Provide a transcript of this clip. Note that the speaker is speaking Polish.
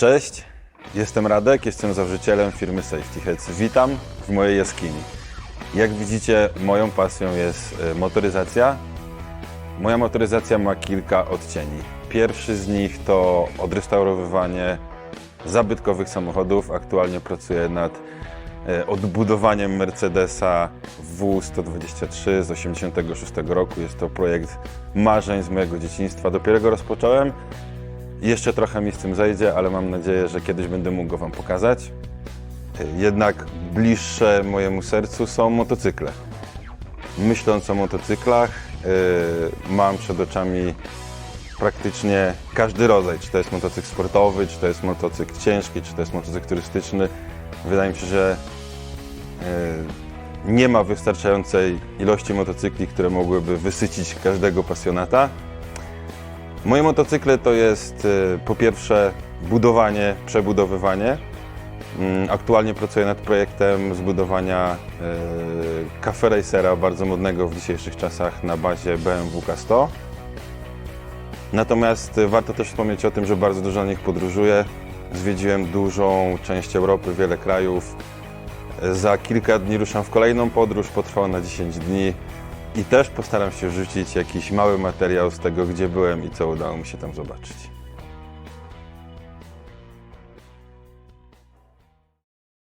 Cześć, jestem Radek, jestem założycielem firmy Safety Heads. Witam w mojej jaskini. Jak widzicie, moją pasją jest e, motoryzacja. Moja motoryzacja ma kilka odcieni. Pierwszy z nich to odrestaurowywanie zabytkowych samochodów. Aktualnie pracuję nad e, odbudowaniem Mercedesa W123 z 86 roku. Jest to projekt marzeń z mojego dzieciństwa. Dopiero go rozpocząłem. Jeszcze trochę mi z tym zejdzie, ale mam nadzieję, że kiedyś będę mógł go Wam pokazać. Jednak bliższe mojemu sercu są motocykle. Myśląc o motocyklach, yy, mam przed oczami praktycznie każdy rodzaj. Czy to jest motocykl sportowy, czy to jest motocykl ciężki, czy to jest motocykl turystyczny. Wydaje mi się, że yy, nie ma wystarczającej ilości motocykli, które mogłyby wysycić każdego pasjonata. Moje motocykle to jest y, po pierwsze budowanie, przebudowywanie. Mm, Aktualnie pracuję nad projektem zbudowania y, Cafe Racera, bardzo modnego w dzisiejszych czasach na bazie BMW K100. Natomiast warto też wspomnieć o tym, że bardzo dużo na nich podróżuję. Zwiedziłem dużą część Europy, wiele krajów. Za kilka dni ruszam w kolejną podróż, potrwa ona 10 dni. I też postaram się rzucić jakiś mały materiał z tego, gdzie byłem i co udało mi się tam zobaczyć.